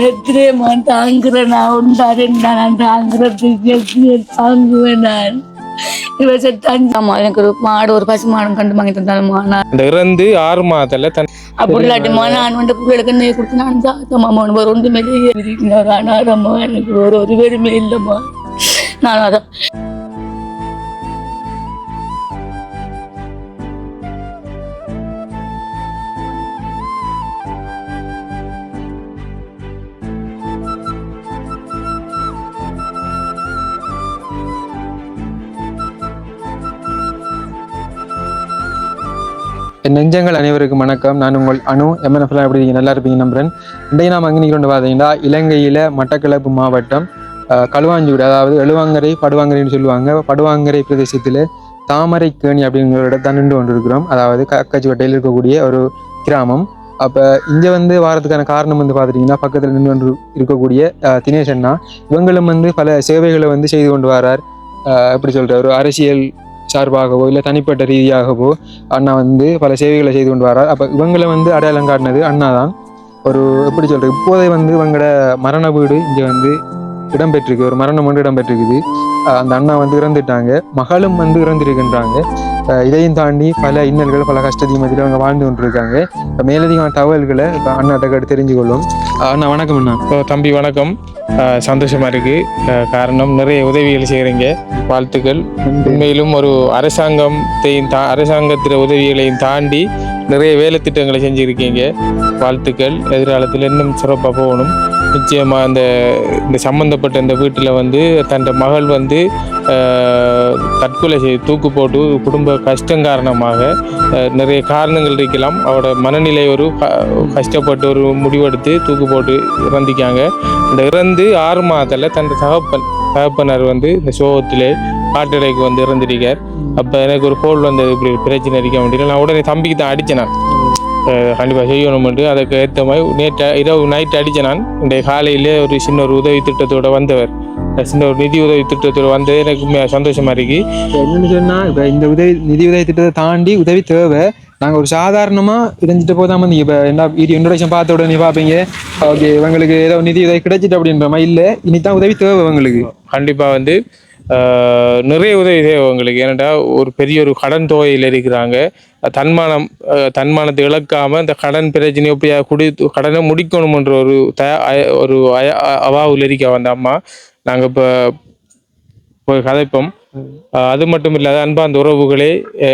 எத்தனையம்மா தாங்குறேன் நான் உண்டாரேன் நான் தாங்குறதுக்கு தாங்குவேன் நான்? எனக்கு ஒரு மாடு ஒரு பசு மாடு கண்டு வாங்கி தந்தாலுமா நான் இறந்து ஆறு மாதத்துல தன் அப்படி இல்லாட்டிமா நான் வந்து பிள்ளைகளுக்கு நெய் கொடுத்து நான் ஒரு ஒன்றுமே ஒரு அனாதம்மா எனக்கு ஒரு ஒரு பேருமே இல்லைம்மா. நான் அதான் என் நெஞ்சங்கள் அனைவருக்கும் வணக்கம். நான் உங்கள் அணு எம்என்எஃப்ல எப்படி நீங்கள் நல்லா இருப்பீங்க நம்புறேன். இன்றைய நாம் அங்கே கொண்டு பார்த்தீங்கன்னா இலங்கையில் மட்டக்களப்பு மாவட்டம் கழுவாஞ்சூடு அதாவது எழுவாங்கரை படுவாங்கரைன்னு சொல்லுவாங்க. படுவாங்கரை பிரதேசத்தில் தாமரைக்கேணி அப்படிங்கிற ஒரு தான் நின்று கொண்டிருக்கிறோம். அதாவது கக்காச்சிவட்டையில் இருக்கக்கூடிய ஒரு கிராமம். அப்போ இங்கே வந்து வாரத்துக்கான காரணம் வந்து பார்த்துட்டிங்கன்னா பக்கத்தில் நின்று கொண்டு இருக்கக்கூடிய தினேஷ் அண்ணா. இவங்களும் வந்து பல சேவைகளை வந்து செய்து கொண்டு வரார். எப்படி சொல்கிற ஒரு அரசியல் சார்பாகவோ இல்லை தனிப்பட்ட ரீதியாகவோ அண்ணா வந்து பல சேவைகளை செய்து கொண்டு வரார். அப்போ இவங்களை வந்து அடையாளம் காட்டினது அண்ணா தான் ஒரு எப்படி சொல்கிறது இப்போதே வந்து இவங்களோட மரண வீடு இங்கே வந்து இடம்பெற்றிருக்கு. ஒரு மரணம் ஒன்று இடம்பெற்றிருக்குது. அந்த அண்ணா வந்து இறந்துட்டாங்க. மகளும் வந்து இறந்திருக்கின்றாங்க. இதையும் தாண்டி பல இன்னல்கள் பல கஷ்டத்தையும் மத்தியில் அவங்க வாழ்ந்து கொண்டிருக்காங்க. இப்போ மேலதிகமான தகவல்களை இப்போ அண்ணாட்ட கேட்டு தெரிஞ்சு கொள்ளும் அண்ணா வணக்கம் அண்ணா. இப்போ தம்பி வணக்கம். ஆஹ் சந்தோஷமா இருக்கு. ஆஹ் காரணம் நிறைய உதவிகள் செய்கிறீங்க வாழ்த்துக்கள். உண்மையிலும் ஒரு அரசாங்கத்தையும் தா அரசாங்கத்தின் உதவிகளையும் தாண்டி நிறைய வேலை திட்டங்களை செஞ்சுருக்கீங்க. வாழ்த்துக்கள். எதிர்காலத்தில் இன்னும் சிறப்பாக போகணும். நிச்சயமாக அந்த இந்த சம்மந்தப்பட்ட இந்த வீட்டில் வந்து தன் மகள் வந்து தற்கொலை செய்து தூக்கு போட்டு குடும்ப கஷ்டம் காரணமாக நிறைய காரணங்கள் இருக்கலாம். அவரோட மனநிலை ஒரு கஷ்டப்பட்டு ஒரு முடிவெடுத்து தூக்கு போட்டு இறந்திக்காங்க இந்த இறந்து ஆறு மாதத்தில் தன் தகப்பன் தகப்பனர் வந்து இந்த சோகத்திலே காட்டடைக்கு வந்து இறந்திருக்கார். அப்போ எனக்கு ஒரு கோல் வந்தது இப்படி பிரச்சனை இருக்க முடியல நான் உடனே தம்பிக்கு தான் அடித்தேன் நான். கண்டிப்பாக செய்யணும்ட்டு அதுக்கு ஏற்ற மாதிரி நேற்று இரவு நைட் அடித்தேன் நான். இன்றைய காலையிலே ஒரு சின்ன ஒரு உதவி திட்டத்தோட வந்தவர். சின்ன ஒரு நிதி உதவி திட்டத்தோட வந்தது எனக்கு உண்மையா சந்தோஷமா இருக்கு. என்னன்னு சொன்னா இப்போ இந்த உதவி நிதி உதவி திட்டத்தை தாண்டி உதவி தேவை. நாங்கள் ஒரு சாதாரணமாக இருந்துட்டு போதாம நீங்கள் இப்போ என்ன வீடியோ இன்ட்ரடக்ஷன் பார்த்த உடனே பார்ப்பீங்க. ஓகே இவங்களுக்கு ஏதோ நிதி உதவி கிடைச்சிட்டு அப்படின்ற மாதிரி இல்லை. இனி தான் உதவி தேவை இவங்களுக்கு. கண்டிப்பா வந்து நிறைய உதவி தேவை உங்களுக்கு. ஏன்னாடா ஒரு பெரிய ஒரு கடன் தொகையில் இருக்கிறாங்க. தன்மானம் தன்மானத்தை இழக்காமல் இந்த கடன் பிரச்சனை எப்படியா குடி கடனை முடிக்கணுமன்ற ஒரு த அய- ஒரு அய- அவாவில் இருக்க அந்த அம்மா. நாங்கள் இப்போ போய் கதைப்போம். அது மட்டும் இல்லாத அன்பார்ந்த உறவுகளே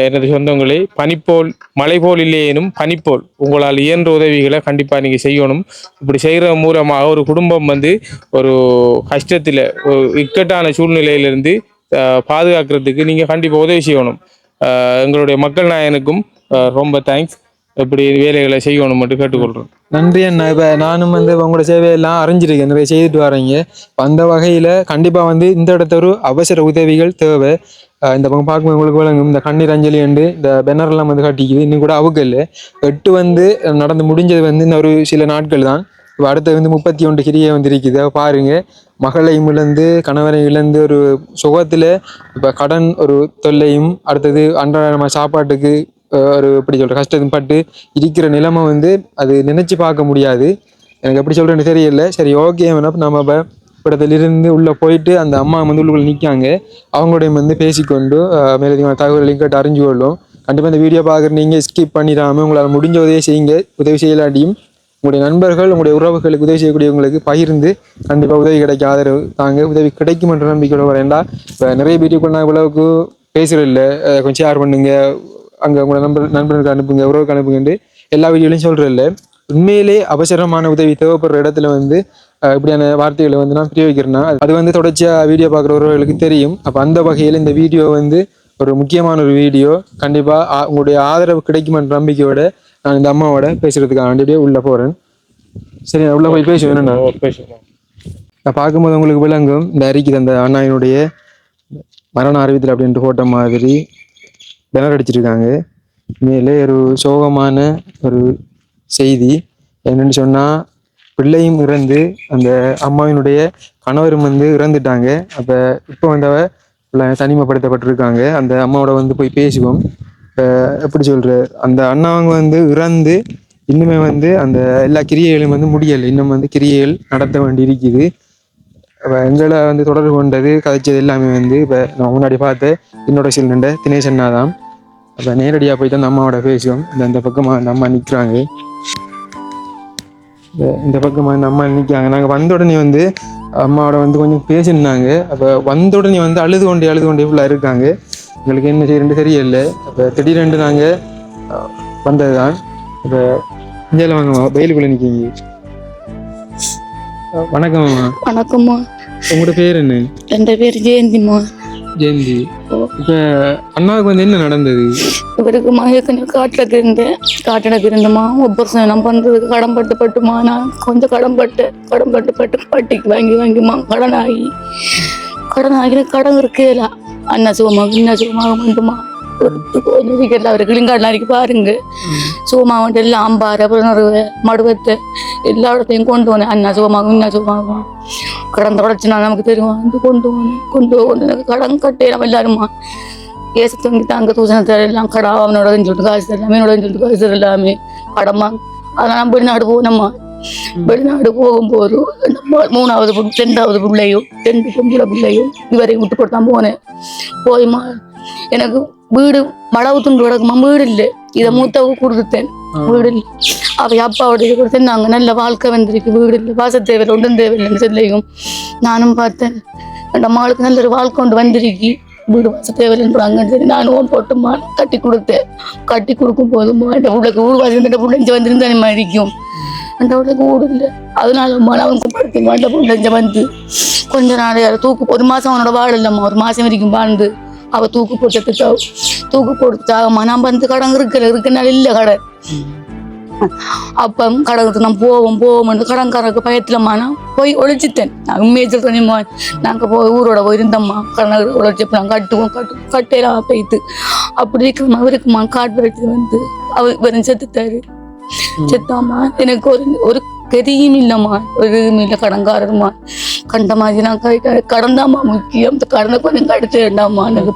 எனது சொந்தங்களே பனிப்போல் மலை போல் இல்லையேனும் பனிப்போல். உங்களால் இயன்ற உதவிகளை கண்டிப்பாக நீங்கள் செய்யணும். இப்படி செய்கிற மூலமாக ஒரு குடும்பம் வந்து ஒரு கஷ்டத்தில் ஒரு இக்கட்டான சூழ்நிலையிலிருந்து பாதுகாக்கிறதுக்கு நீங்கள் கண்டிப்பாக உதவி செய்யணும். எங்களுடைய மக்கள் நாயனுக்கும் ரொம்ப தேங்க்ஸ் இப்படி வேலைகளை செய்யணும் மட்டும் கேட்டுக்கொள்றோம். நன்றி அண்ணா. இப்போ நானும் வந்து உங்களோட சேவையெல்லாம் அறிஞ்சிருக்கேன். நிறைய செய்துட்டு வரீங்க. அந்த வகையில் கண்டிப்பாக வந்து இந்த இடத்த ஒரு அவசர உதவிகள் தேவை. இந்த பக்கம் பார்க்கும்போது உங்களுக்கு விளங்கும். இந்த கண்ணீர் அஞ்சலி அண்டு இந்த பெனர்லாம் வந்து காட்டிக்குது. இன்னும் கூட அவுக்கல் எட்டு வந்து நடந்து முடிஞ்சது வந்து இந்த ஒரு சில நாட்கள் தான். இப்போ அடுத்து வந்து முப்பத்தி ஒன்று கிரியை வந்து இருக்குது. பாருங்க. மகளையும் இழந்து கணவரை இழந்து ஒரு சுகத்தில் இப்போ கடன் ஒரு தொல்லையும் அடுத்தது அன்றாட நம்ம சாப்பாட்டுக்கு ஒரு எப்படி சொல்ற கஷ்டத்தின் பட்டு இருக்கிற நிலைமை வந்து அது நினைச்சு பார்க்க முடியாது. எனக்கு எப்படி சொல்றேன்னு தெரியல. சரி ஓகே நம்ம இப்போ இடத்துலேருந்து உள்ளே போயிட்டு அந்த அம்மா வந்து உள்ளுக்குள்ள நிற்காங்க அவங்களோடையும் வந்து பேசிக்கொண்டு மேலதிகமான தகவல்களையும் கேட்டு அறிஞ்சு கொள்ளும். கண்டிப்பாக இந்த வீடியோ பார்க்குற நீங்கள் ஸ்கிப் பண்ணிடாமல் உங்களால் முடிஞ்ச உதவி செய்யுங்க. உதவி செய்யலாட்டியும் உங்களுடைய நண்பர்கள் உங்களுடைய உறவுகளுக்கு உதவி செய்யக்கூடியவங்களுக்கு பகிர்ந்து கண்டிப்பாக உதவி கிடைக்க ஆதரவு தாங்க. உதவி கிடைக்கும் என்ற நம்பிக்கையோட வரேன்டா. இப்போ நிறைய வீடியோக்கள் நான் இவ்வளவுக்கு பேசுகிறதில்ல கொஞ்சம் ஷேர் பண்ணுங்கள் அங்கே உங்களோட நண்பர் நண்பர்களுக்கு அனுப்புங்க உறவுக்கு அனுப்புங்கன்ட்டு எல்லா வீடியோலையும் சொல்கிறதில்ல உண்மையிலே அவசரமான உதவி தேவைப்படுற இடத்துல வந்து இப்படியான வார்த்தைகளை வந்து நான் பிரயோகிக்கிறேன்னா அது வந்து தொடர்ச்சியாக வீடியோ பார்க்குற உறவுகளுக்கு தெரியும். அப்போ அந்த வகையில் இந்த வீடியோ வந்து ஒரு முக்கியமான ஒரு வீடியோ. கண்டிப்பாக உங்களுடைய ஆதரவு கிடைக்குமென்ற நம்பிக்கையோட நான் இந்த அம்மாவோட பேசுறதுக்காக வேண்டிய உள்ளே போகிறேன் சரி நான் உள்ளே போய் பேசுவேன் நான் பேசுவோம். நான் பார்க்கும்போது உங்களுக்கு விளங்கும் இந்த அறிக்கை அந்த அண்ணாயினுடைய மரண அறிவித்தல் அப்படின்ட்டு போட்ட மாதிரி பேனர் அடிச்சிருக்காங்க. மேலே ஒரு சோகமான ஒரு செய்தி. என்னன்னு சொன்னால் பிள்ளையும் இறந்து அந்த அம்மாவினுடைய கணவரும் வந்து இறந்துட்டாங்க. அப்போ இப்போ வந்தவ தனிமைப்படுத்தப்பட்டிருக்காங்க. அந்த அம்மாவோட வந்து போய் பேசுவோம். இப்போ எப்படி சொல்ற? அந்த அண்ணாவங்க வந்து இறந்து இன்னுமே வந்து அந்த எல்லா கிரியைகளும் வந்து முடியலை. இன்னும் வந்து கிரியைகள் நடத்த வேண்டி இருக்குது இப்போ எங்களை வந்து தொடர்பு கொண்டது கதைச்சது எல்லாமே வந்து இப்போ நான் முன்னாடி பார்த்து என்னோட சில்லுண்ட தினேஷ் அண்ணா தான். அப்போ நேரடியாக போயிட்டு அந்த அம்மாவோட பேசுவோம். இந்த இந்த பக்கமாக அந்த அம்மா நிற்கிறாங்க இந்த பக்கமாக இந்த அம்மா நிற்கிறாங்க நாங்கள் வந்த உடனே வந்து அம்மாவோட வந்து கொஞ்சம் பேசியிருந்தாங்க. அப்போ வந்த உடனே வந்து அழுது கொண்டே அழுது கொண்டே ஃபுல்லாக இருக்காங்க. எங்களுக்கு என்ன செய்யறேன்னு தெரியல. அப்போ திடீரென்று நாங்கள் வந்தது தான் இப்போ இந்தியாவில் வாங்கம்மா வெயிலுக்குள்ளே நிற்கிங்க வணக்கம் வணக்கம்மா. உங்களோட பேர் என்ன? என் பேர் ஜெயந்திம்மா. ஜெயந்தி. இப்போ அண்ணாவுக்கு வந்து என்ன நடந்தது? இவருக்கு மயக்கணி காட்டில் இருந்தேன். காட்டில் இருந்தம்மா. ஒவ்வொரு நான் பண்ணுறதுக்கு கடன் பட்டு பட்டுமா நான் கொஞ்சம் கடன் பட்டு கடன் பட்டு பட்டு பட்டிக்கு வாங்கி வாங்கிமா கடன் ஆகி கடன் இருக்கேல. அண்ணா சுகமாக இன்னும் சுகமாக மட்டுமா கொஞ்சம் அவர் கிளிங்காட்டில் பாருங்க. சுகமாக வந்துட்டு எல்லாம் அம்பாறை புனர்வு மடுவத்தை எல்லா இடத்தையும் கொண்டு வந்தேன் அண்ணா சுகமாகும் இன்னும் சுகமாகும் கடன் தொடச்சுனா நமக்கு தெரியும். வந்து கொண்டு போனேன். கொண்டு கொண்டு கடன் கட்டே நம்ம எல்லாருமா. ஏசு தொங்கி தாங்க தூசணத்தை எல்லாம் கடா அவனோட சொல்லிட்டு காசு தரலாமே என்னோட சொல்லிட்டு காசு தரலாமே கடமா அதெல்லாம் வெளிநாடு போனோம்மா வெளிநாடு போகும்போது அந்த மூணாவது ரெண்டாவது பிள்ளையும் ரெண்டு பொம்பளை பிள்ளையும் இதுவரையும் விட்டு போட்டு தான் போனேன் போய்மா எனக்கு வீடு மடவு துண்டு கிடக்குமா? வீடு இல்லை. இதை மூத்தவு கொடுத்துட்டேன். வீடு இல்லை. அவை அப்பாவோட இது கொடுத்தேன். நாங்கள் நல்ல வாழ்க்கை வந்திருக்கு. வீடு இல்லை. வாச தேவையில்லை ஒன்றும் தேவையில்லைன்னு சொல்லியும் நானும் பார்த்தேன். அந்த அம்மாளுக்கு நல்ல ஒரு வாழ்க்கை கொண்டு வந்திருக்கு. வீடு வாச தேவையில்லைன்றாங்கன்னு சொல்லி நானும் ஓன் போட்டுமா கட்டி கொடுத்தேன். கட்டி கொடுக்கும் போதுமா அந்த பிள்ளைக்கு வீடு வாசி இந்த பிள்ளைஞ்ச வந்திருந்தா மாதிரி இருக்கும் அந்த பிள்ளைக்கு வீடு இல்லை. அதனால மன அவன் குப்படுத்தி அந்த பிள்ளைஞ்ச வந்து கொஞ்ச நாள் தூக்கு ஒரு மாசம் அவனோட வாழ இல்லம்மா ஒரு மாசம் வரைக்கும் வாழ்ந்து. அவ தூக்கு போட்டு சாவு தூக்கு சாகம்மா நான் வந்து கடன் இருக்கல இருக்கனால இல்லை கடன். அப்போ கடனுக்கு நான் போவோம் போவோம்னு கடன்காரருக்கு பயத்துலம்மா நான் போய் ஒழிச்சிட்டேன். நான் உண்மையை சொல்றேன்மா நாங்கள் போய் ஊரோட போய் இருந்தோம்மா கடனை உழைச்சப்ப நான் கட்டுவோம் கட்டு கட்டையெல்லாம் போயிட்டு அப்படி இருக்கிறமா அவருக்குமா காட்டு வந்து அவர் வெறும் செத்துட்டாரு. செத்தாமா? எனக்கு ஒரு ஒரு கதியும் இல்லைம்மா ஒரு இதுவும் இல்லை கடன்காரருமா கண்ட மாதிரி நான் கை கடன் தாம்மா முக்கியம். இந்த கடனை கொஞ்சம் கடுத்து வேண்டாம்மா. எனக்கு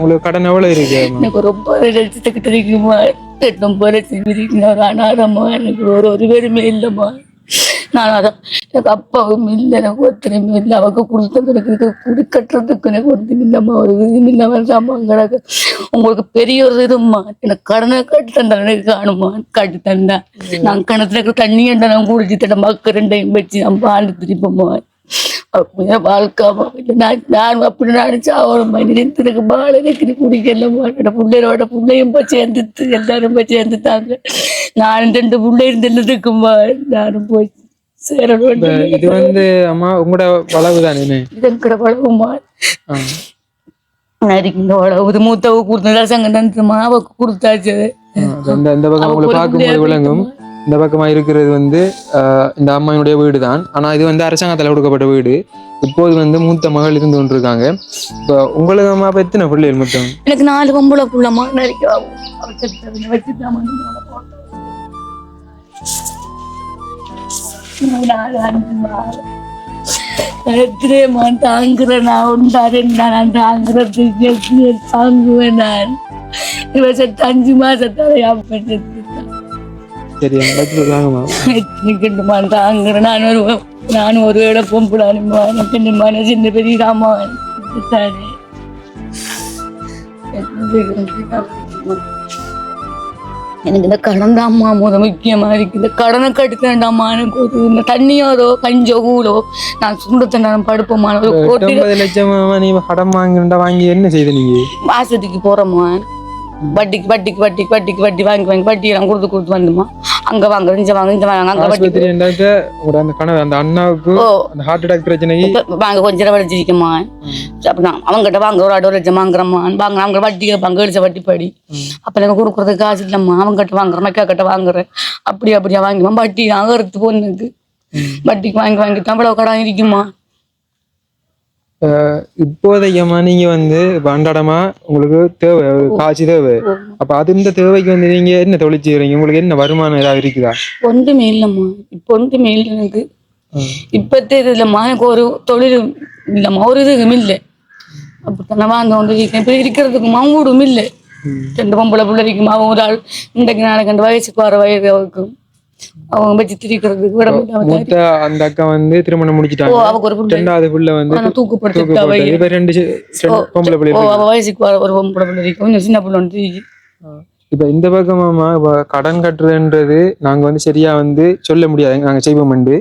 உங்களுக்கு கடன் எவ்வளவு இருக்கு? எனக்கு ரொம்ப லட்சத்துக்கிட்ட இருக்குமா? ரொம்ப லட்சம் இருக்குங்க ஒரு அனாதம்மா. எனக்கு ஒரு ஒரு பேருமே இல்லைம்மா. நான் அதான் எனக்கு அப்பாவும் இல்லை எனக்கு ஒருத்தருமே இல்லை. அவங்க கொடுத்தது எனக்கு இது குடுக்கட்டுறதுக்கு எனக்கு ஒருத்தரும் இல்லைம்மா. ஒரு இதுவும் இல்லாமல் கிடக்கு. உங்களுக்கு பெரிய ஒரு இதும்மா எனக்கு கடனை கட்டி தந்தா எனக்கு காணுமா? கட்டி தந்தா. நான் கிணத்துல இருக்கிற தண்ணி என்ற நான் குடிச்சு தட்ட மக்கள் ரெண்டையும் வச்சு நான் வாழ்ந்து திருப்பம்மா அப்படியே வாழ்க்காம நான் நான் அப்படி நினைச்சா ஒரு மனிதன் எனக்கு பால் எனக்கு குடிக்கல மாட்டேன் பிள்ளையோட பிள்ளையும் போய் சேர்ந்துட்டு எல்லாரும் போய் சேர்ந்துட்டாங்க. நானும் ரெண்டு பிள்ளை இருந்துக்குமா நானும் போய் இது வந்து அம்மா உங்களோட வளவு தானே இதன் கிட பழகுமா ஆ. நரிக்கின்ற உழவு மூத்தவு கொடுத்ததா சங்க கொடுத்தாச்சு. இந்த இந்த பக்கம் உங்களை பார்க்கும்போது விளங்கும். இந்த பக்கமா இருக்கிறது வந்து இந்த அம்மாயினுடைய வீடு தான். ஆனா இது வந்து அரசாங்கத்தால் கொடுக்கப்பட்ட வீடு. இப்போது வந்து மூத்த மகள் இருந்து கொண்டிருக்காங்க. இப்போ உங்களுக்கு அம்மா எத்தனை பிள்ளைகள் மொத்தம்? எனக்கு நாலு பொம்பளை புள்ளமா நரிக்காவும் நாலு அஞ்சு நாலு எத்தனைமா தாங்குறேன் நான் உண்டாரேன் நான் தாங்குறதுக்கு தாங்குவேன் நான் இவ செத்து அஞ்சு மாசத்தால அப்ப சரியா வச்சுருக்காங்கம்மா தாங்குறேன் நான் ஒரு நானும் ஒரு வேளை பொம்புடானுமா எனக்கு மனசு இந்த பெரிய தானே எனக்கு இந்த கடன் தான்மா முத முக்கியமா இருக்கு. இந்த கடனை கட்டுத்தேன்டாமா எனக்கு ஒரு இந்த தண்ணியோதோ கஞ்சோ கூடோ நான் சுண்டத்தண்டான படுப்போமா ஒரு கோட்டி லட்சம் நீ கடன் வாங்கிண்டா வாங்கி என்ன செய்த நீங்க மாசத்துக்கு போறோமா வட்டிக்கு வட்டிக்கு வட்டிக்கு வட்டிக்கு வட்டி வாங்கி வாங்கி வட்டி எல்லாம் கொடுத்து கொடுத்து வந்துமா. அங்க வாங்க இங்க வாங்க இங்க வாங்க அங்க வட்டி அந்த அண்ணாவுக்கு அந்த ஹார்ட் அட்டாக் பிரச்சனைக்கு வாங்க கொஞ்ச நேரம் வச்சிருக்கமா அப்படிதான் அவங்ககிட்ட வாங்க ஒரு அடை லட்சம் வாங்குறம்மா. வாங்க அவங்க வட்டி கேட்பாங்க எழுச்ச வட்டி படி. அப்ப எனக்கு கொடுக்குறதுக்கு காசு இல்லம்மா. அவங்ககிட்ட வாங்குறேன் மக்கா கிட்ட வாங்குறேன். அப்படி அப்படியா வாங்கிமா வட்டி அகறது பொண்ணுக்கு வட்டிக்கு வாங்கி வாங்கி இவ்வளவு கடன் இருக்குமா? இப்போதைக்கம்மா நீங்க வந்து இப்ப அன்றாடமா உங்களுக்கு தேவை காசு தேவை. அப்ப அது இந்த தேவைக்கு வந்து நீங்க என்ன தொழில் செய்றீங்க உங்களுக்கு என்ன வருமானம் ஏதாவது இருக்குதா? ஒன்றுமே இல்லைம்மா. இப்போ ஒன்றுமே இல்லை எனக்கு. இப்பத்தே இது இல்லைம்மா. எனக்கு ஒரு தொழில் இல்லைம்மா. ஒரு இதுவும் இல்லை. அப்படித்தானே கொண்டு இருக்கேன் இப்போ இருக்கிறதுக்கு மங்கூடும் இல்லை. ரெண்டு பொம்பளை பிள்ளை இருக்குமா ஒரு ஆள். இன்றைக்கு நாளைக்கு ரெண்டு வயசுக்கு வர வயது அவருக்கும் அவங்க வச்சு திரிக்கிறதுக்கு விட மூத்த அந்த அக்கா வந்து திருமணம் முடிச்சிட்டாங்க. அவக்கு ஒரு ரெண்டாவது புள்ள வந்து. அவை இப்ப ரெண்டு பொம்பளை பிள்ளை அவ வயசுக்கு ஒரு பொம்பளை பிள்ளை கொஞ்சம் சின்ன பிள்ளை இருக்கு. இப்ப இந்த பக்கமாமா இப்ப கடன் கட்டுறதுன்றது நாங்க வந்து சரியா வந்து சொல்ல முடியாது. நாங்க செய்வோம்ண்டு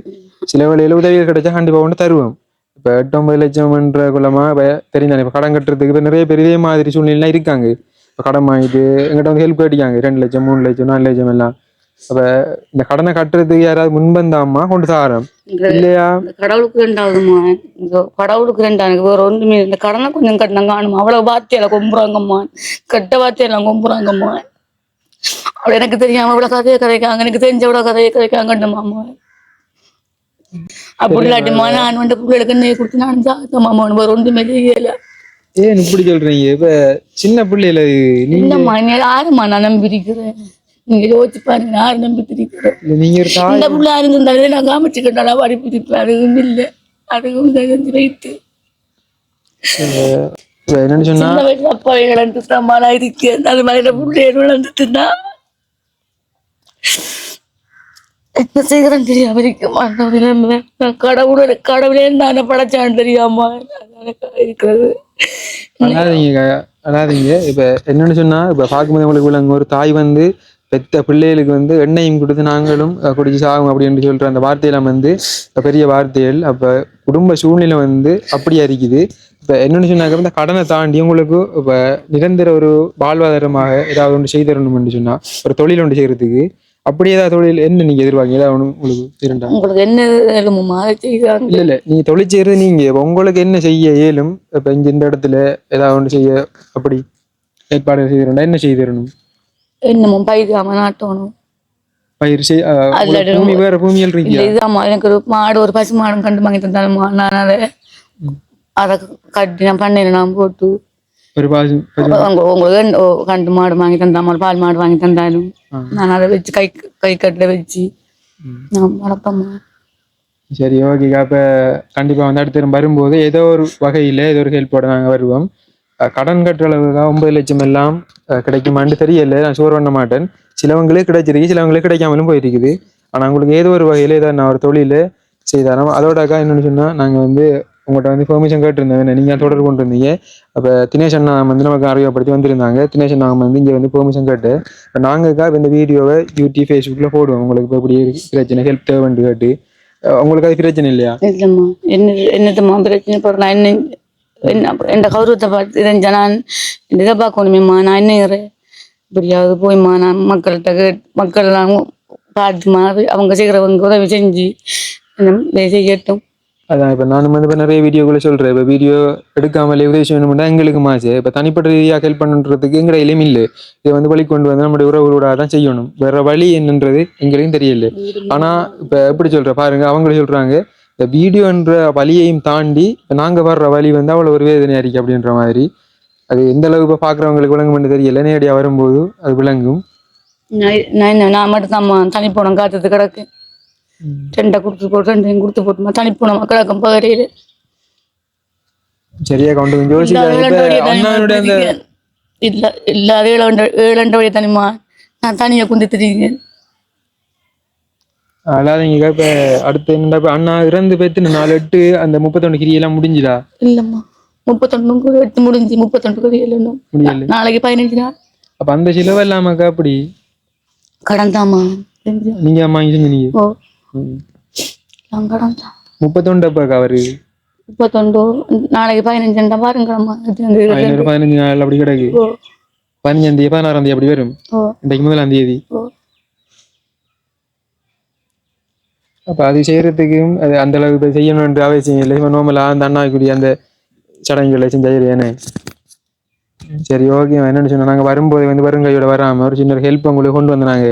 சில வேளையில உதவிகள் கிடைச்சா கண்டிப்பா ஒன்று தருவோம். இப்ப எட்டு ஒன்பது லட்சம்ன்ற குலமா இப்ப தெரிஞ்சானே இப்ப கடன் கட்டுறதுக்கு இப்ப நிறைய பேர் இதே மாதிரி சூழ்நிலை இருக்காங்க. இப்ப கடன் வாங்கிட்டு எங்கிட்ட வந்து ஹெல்ப் கேட்டிக்காங்க ரெண்டு லட்சம் மூணு லட்சம் நாலு லட்சம் எல்லாம். அப்ப இந்த கடனை கட்டுறதுக்கு யாராவது முன்வந்தாமா கொண்டு தாரோம் இல்லையா கடவுளுக்கு ரெண்டாவதுமா கடவுளுக்கு ரெண்டா எனக்கு வேற ஒன்றுமே இந்த கடனை கொஞ்சம் கட்டினா காணுமா அவ்வளவு வார்த்தையில கொம்புறாங்கம்மா கெட்ட வார்த்தையெல்லாம் கொம்புறாங்கம்மா அவளை எனக்கு தெரியாம இவ்வளவு கதையை கதைக்காங்க எனக்கு தெரிஞ்ச இவ்வளவு கதையை கதைக்காங்கன்னு மாமா அப்படி இல்லாட்டிமா நான் வந்து பிள்ளைகளுக்கு நெய் கொடுத்து நான் சாத்த மாமா வேற ஒன்றுமே செய்யல ஏன் இப்படி சொல்றீங்க இப்ப சின்ன பிள்ளைல நீங்க யாரும்மா நான் நம்பி இருக்கிறேன் நீங்க யோசிச்சு பாருங்க யாரு நம்பி இருக்கிறேன் இல்ல நீங்க இந்த பிள்ளை இருந்தாலே நான் காமிச்சுக்கிட்டாலும் நான் படிப்பிருப்பேன் அதுவும் இல்லை. அதுவும் தெரிஞ்சு வைத்து. என்னன்னு சொன்னா அப்பாவை இழந்து சமாளா இருக்கேன் அது மாதிரி பிள்ளைய இழந்துட்டுன்னா என்ன செய்கிறேன் தெரியாம இருக்க மாட்டேன் நான் கடவுளை கடவுளே நானே படைச்சான்னு தெரியாம எனக்கு இருக்கிறது. அழாதீங்க அழாதீங்க. இப்ப என்னன்னு சொன்னா இப்ப பார்க்கும்போது உங்களுக்கு விளங்கும் ஒரு தாய் வந்து பெத்த பிள்ளைகளுக்கு வந்து எண்ணெயும் கொடுத்து நாங்களும் குடிச்சு சாகும் அப்படின்னு சொல்ற அந்த வார்த்தையெல்லாம் வந்து பெரிய வார்த்தைகள். அப்ப குடும்ப சூழ்நிலை வந்து அப்படியா இருக்குது இப்ப என்னன்னு சொன்னாக்க இந்த கடனை தாண்டி உங்களுக்கு இப்ப நிரந்தர ஒரு வாழ்வாதாரமாக ஏதாவது ஒன்று செய்து தரணும்னு சொன்னா ஒரு தொழில் ஒன்று செய்யறதுக்கு அப்படி ஏதாவது தொழில் என்ன நீங்க எதிர்பார்க்கீங்க? ஏதாவது ஒண்ணு உங்களுக்கு இரண்டா உங்களுக்கு என்ன இல்ல இல்ல. நீங்க தொழில் செய்யறது நீங்க. உங்களுக்கு என்ன செய்ய இயலும் இப்ப இங்க இந்த இடத்துல ஏதாவது ஒன்று செய்ய அப்படி ஏற்பாடு செய்திருந்தா என்ன செய்திடணும் என்னமோ நாட்டணும் பயிர் அஹ், அதுல ஒரு பூமி வேற பூமியில் இருக்கீங்க இதாம்மா எனக்கு ஒரு மாடு ஒரு பசு மாடும் கண்டு வாங்கி தந்தாலுமா நான் அதை அதை கட்டி நான் பண்ணையில நான் போட்டு. உங்களுக்கு கண்டு மாடு வாங்கி தந்தாமல் பால் மாடு வாங்கி தந்தாலும். நான் அதை வச்சு கை கை கட்டில வச்சு நான் வளர்ப்பேம்மா. சரி ஓகேக்கா அப்ப கண்டிப்பா வந்து அடுத்த வரும்போது ஏதோ ஒரு வகையில ஏதோ ஒரு ஹெல்ப்போட நாங்க வருவோம். கடன் கட்டுற தான் ஒன்பது லட்சம் எல்லாம் கிடைக்குமான்னு தெரியல. நான் ஷோர் பண்ண மாட்டேன். சிலவங்களே கிடைச்சிருக்கு சிலவங்களே கிடைக்காமலும் போயிருக்குது. ஆனால் உங்களுக்கு ஏதோ ஒரு வகையில் ஏதோ நான் ஒரு தொழில் செய்தாரோம் அதோடக்கா என்னென்னு சொன்னால் நாங்கள் வந்து உங்கள்கிட்ட வந்து பெர்மிஷன் கேட்டிருந்தேன் நீங்கள் தொடர்பு கொண்டு இருந்தீங்க அப்போ தினேஷ் அண்ணா வந்து நமக்கு அறிமுகப்படுத்தி வந்திருந்தாங்க. தினேஷ் அண்ணா வந்து இங்கே வந்து பெர்மிஷன் கேட்டு இப்போ நாங்கக்கா இந்த வீடியோவை யூடியூப் ஃபேஸ்புக்கில் போடுவோம். உங்களுக்கு இப்போ இப்படி பிரச்சனை ஹெல்ப் தேவைன்னு கேட்டு. உங்களுக்கு அது பிரச்சனை இல்லையா? இல்லைம்மா. என்ன பிரச்சனை? போடுறேன் என்ன என்ன என் கௌரவத்தை பார்த்து தெரிஞ்சா நான் இதை பார்க்கணுமேம்மா நான் என்ன இப்படியாவது போய்மா நான் மக்கள்கிட்ட கேட் மக்கள் நான் பார்த்துமா அவங்க செய்கிறவங்க உதவி செஞ்சு செய்யட்டும் அதான் இப்ப நானும் வந்து இப்ப நிறைய வீடியோக்குள்ள சொல்றேன் இப்ப வீடியோ எடுக்காமலே உதவி செய்யணும்னா எங்களுக்கு மாசு இப்ப தனிப்பட்ட ரீதியாக ஹெல்ப் பண்ணுறதுக்கு எங்க கையிலும் இல்லை இதை வந்து வழி கொண்டு வந்து நம்முடைய உறவுகளோட தான் செய்யணும் வேற வழி என்னன்றது எங்களுக்கும் தெரியல ஆனா இப்ப எப்படி சொல்ற பாருங்க அவங்களே சொல்றாங்க இந்த வீடியோன்ற வழியையும் தாண்டி இப்ப நாங்க வர்ற வழி வந்து அவ்வளவு ஒரு வேதனையா இருக்கு அப்படின்ற மாதிரி. அது எந்த அளவுக்கு இப்ப பாக்குறவங்களுக்கு விளங்கும்னு தெரியல. நேரடியா வரும்போது அது விளங்கும். நான் மட்டும் தான் தனிப்போனம் காத்துட்டு கிடக்கு. ரெண்டை கொடுத்து போட்டு ரெண்டையும் கொடுத்து போட்டுமா. தனிப்போனமா கிடக்கும் பகரையில் சரியா இப்ப அண்ணானுடைய அந்த இல்ல இல்ல அது ஏழு ஏழு தனிமா? நான் தனியா குந்தி திரிங்க அல்லாதீங்க இப்ப அடுத்து இப்ப அண்ணா இறந்து போயிட்டு நாலு எட்டு அந்த முப்பத்தொன்னு கிரியெல்லாம் முடிஞ்சுதா? இல்லம்மா. முப்பத்தொன்னு கூட எடுத்து முடிஞ்சு. முப்பத்தொன்று கூட இல்லைன்னும் முடியல. நாளைக்கு பதினஞ்சு நாள். அப்ப அந்த செலவு இல்லாமக்கா அப்படி? செஞ்சு. நீங்க வாங்கி செஞ்சீங்க ஓ. நான் கடன் தான் முப்பத்தொண்டு அப்பாக்கா அவரு? முப்பத்தொண்டு நாளைக்கு பதினஞ்சு பாருங்கம்மா. பதினஞ்சு நாள் அப்படி கிடக்கு. பதினஞ்சாம் தேதி பதினாறாம் தேதி அப்படி வரும். ஓ. இன்றைக்கு முதலாம் தேதி ஓ அப்ப அது செய்யறதுக்கும் அது அந்த அளவுக்கு இப்ப செய்யணும்ன்ற அவசியம் இல்லை. இப்போ நோமலா அந்த அண்ணாக்குரிய அந்த சடங்குகளை செஞ்சாயிருக்கேனே சரி ஓகே என்னன்னு சொன்னா நாங்க வரும்போது வந்து வருங்கையோட வராம ஒரு சின்ன ஹெல்ப் உங்களுக்கு கொண்டு வந்தாங்க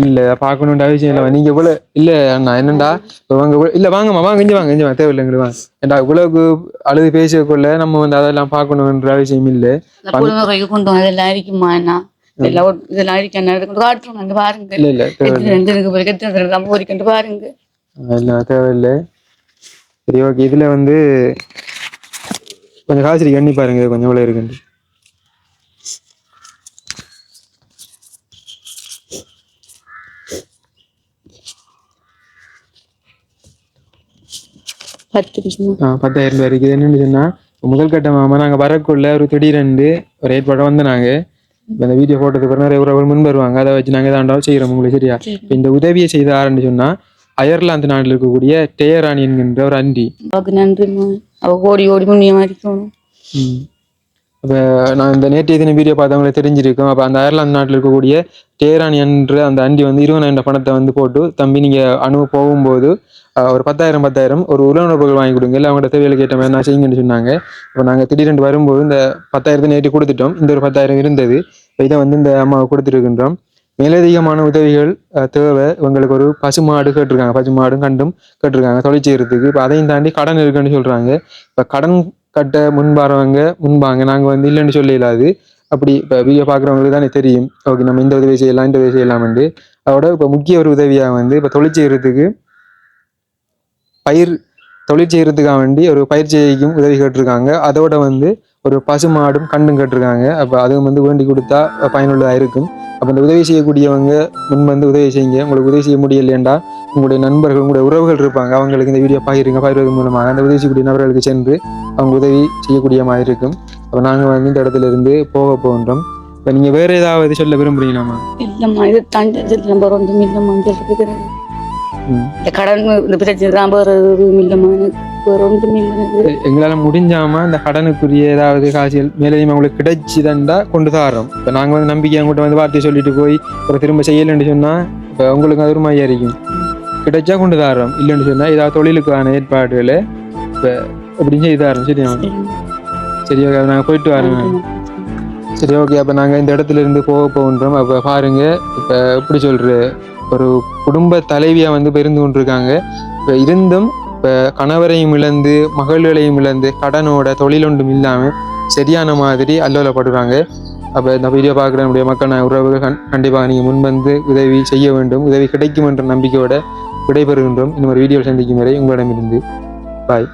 இல்ல பார்க்கணுன்ற அவசியம் இல்லை நீங்க இவ்வளவு இல்ல அண்ணா என்னண்டா? இவங்க இவ்வளவு- இல்ல வாங்கம்மா வாங்க இங்க வாங்க இங்க வாங்க தேவையில்லை எங்களுக்கு வாங்க. ஏண்டா இவ்வளவுக்கு அழுது பேசக்குள்ள நம்ம வந்து அதெல்லாம் பார்க்கணுன்ற அவசியம் இல்லை. கொண்டு வந்து இதெல்லாம் இருக்குமா இதெல்லாம் இருக்கு காட்டுறோம். அங்க பாருங்க. இருக்கு எல்லாம் பாருங்க. இல்ல தேவையில்லை. சரி ஓகே இதுல வந்து கொஞ்சம் காய்ச்சல் எண்ணி பாருங்க. கொஞ்சம் எவ்வளோ இருக்குன்னு. பத்தாயிரம் ரூபாய் இருக்குது. என்னன்னு சொன்னா முதல் கட்டமாக நாங்கள் வரக்குள்ள ஒரு திடீரெண்டு ஒரு ஏற்பாடு வந்து நாங்கள் இந்த வீடியோ போட்டதுக்கு அப்புறம் நிறைய உறவுகள் முன் வருவாங்க. அதை வச்சு நாங்கள் ஏதாண்டாலும் செய்கிறோம் உங்களுக்கு சரியா? இப்ப இந்த உதவியை செய்த ஆரம்பிச்சு சொன்னா அயர்லாந்து நாட்டில் இருக்கக்கூடிய டேரானி என்கின்ற ஒரு அண்டி. அவக்கு நன்றிம்மா அவ ஓடி ஓடி முன்னியமா இருக்கணும் அப்போ நான் இந்த நேற்றைய தின வீடியோ பார்த்தவங்களை தெரிஞ்சிருக்கும். அப்போ அந்த அயர்லாந்து நாட்டில் இருக்கக்கூடிய தேராணி என்ற அந்த அண்டி வந்து இருபதாயிரம் பணத்தை வந்து போட்டு தம்பி நீங்கள் அணு போகும்போது ஒரு பத்தாயிரம் பத்தாயிரம் ஒரு உறவினர்கள் வாங்கி கொடுங்க. இல்லை அவங்களோட தேவைகளுக்கு ஏற்ற மாதிரி நான் செய்யுங்கன்னு சொன்னாங்க. இப்போ நாங்கள் திடீரென்று வரும்போது இந்த பத்தாயிரத்தை நேற்று கொடுத்துட்டோம். இந்த ஒரு பத்தாயிரம் இருந்தது. இப்போ இதை வந்து இந்த அம்மாவுக்கு கொடுத்துருக்கின்றோம். மேலதிகமான உதவிகள் தேவை. இவங்களுக்கு ஒரு பசுமாடு கேட்டிருக்காங்க. பசுமாடும் கண்டும் கேட்டிருக்காங்க தொழில் செய்கிறதுக்கு இப்போ அதையும் தாண்டி கடன் இருக்குன்னு சொல்கிறாங்க இப்போ கடன் கட்ட முன்பாரவங்க முன்பாங்க. நாங்கள் வந்து இல்லைன்னு சொல்லிடலாது அப்படி இப்போ வீடியோ பார்க்குறவங்களுக்கு தானே தெரியும். ஓகே நம்ம இந்த உதவி செய்யலாம் இந்த உதவி செய்யலாம்னு அதோட இப்போ முக்கிய ஒரு உதவியாக வந்து இப்போ தொழில் செய்கிறதுக்கு பயிர் தொழில் செய்கிறதுக்காக வேண்டி ஒரு பயிற்சிக்கும் உதவி கேட்டிருக்காங்க. அதோட வந்து ஒரு பசுமாடும் கண்டும் கேட்டிருக்காங்க. அப்போ அதுவும் வந்து வேண்டி கொடுத்தா பயனுள்ளதாக இருக்கும். அப்போ இந்த உதவி செய்யக்கூடியவங்க முன் வந்து உதவி செய்யுங்க. உங்களுக்கு உதவி செய்ய முடியலையேண்டா. உங்களுடைய நண்பர்கள் உங்களுடைய உறவுகள் இருப்பாங்க. அவங்களுக்கு இந்த வீடியோ பகிருங்க. பகிர்வது மூலமாக அந்த உதவி செய்யக்கூடிய நபர்களுக்கு சென்று அவங்க உதவி செய்யக்கூடிய மாதிரி இருக்கும். அப்போ நாங்கள் வந்து இந்த இடத்துல இருந்து போக போகின்றோம். இப்போ நீங்கள் வேறு ஏதாவது சொல்ல விரும்புறீங்களாம்மா? இல்லம்மா இது தாண்டி நம்பர் ஒன்றும் இல்லம்மா ம். இந்த கடன் இந்த பிரச்சனை தான் வேற எதுவும் இல்லம்மா வேற ஒன்றும் இல்லை எங்களால் முடிஞ்சாம இந்த கடனுக்குரிய ஏதாவது காசியல் மேலேயும் உங்களுக்கு கிடைச்சிதண்டா கொண்டு தாரோம் இப்போ நாங்கள் வந்து நம்பிக்கை அவங்ககிட்ட வந்து வார்த்தையை சொல்லிட்டு போய் ஒரு திரும்ப செய்யலைன்னு சொன்னால் இப்போ உங்களுக்கு அது ஒரு மாதிரி இருக்கும் கிடைச்சா கொண்டு தாரோம் இல்லைன்னு சொன்னால் ஏதாவது தொழிலுக்கான ஏற்பாடுகளை இப்போ எப்படின்னு செய்து தாரோம் சரியா? சரி ஓகே நாங்கள் போயிட்டு வரோம். சரி ஓகே அப்போ நாங்கள் இந்த இடத்துல இருந்து போக போகின்றோம். அப்போ பாருங்க இப்போ எப்படி சொல்ற ஒரு குடும்ப தலைவியாக வந்து இப்போ இருந்து கொண்டிருக்காங்க. இப்போ இருந்தும் இப்போ கணவரையும் இழந்து மகள்களையும் இழந்து கடனோட தொழில் ஒன்றும் இல்லாமல் சரியான மாதிரி அல்லோலப்படுறாங்க. அப்போ இந்த வீடியோ பார்க்குற நம்முடைய மக்கள் நான் உறவுகள் கண் கண்டிப்பாக நீங்கள் முன்வந்து உதவி செய்ய வேண்டும். உதவி கிடைக்கும் என்ற நம்பிக்கையோட விடைபெறுகின்றோம். இன்னும் ஒரு வீடியோ சந்திக்கும் வரை உங்களிடமிருந்து. பாய்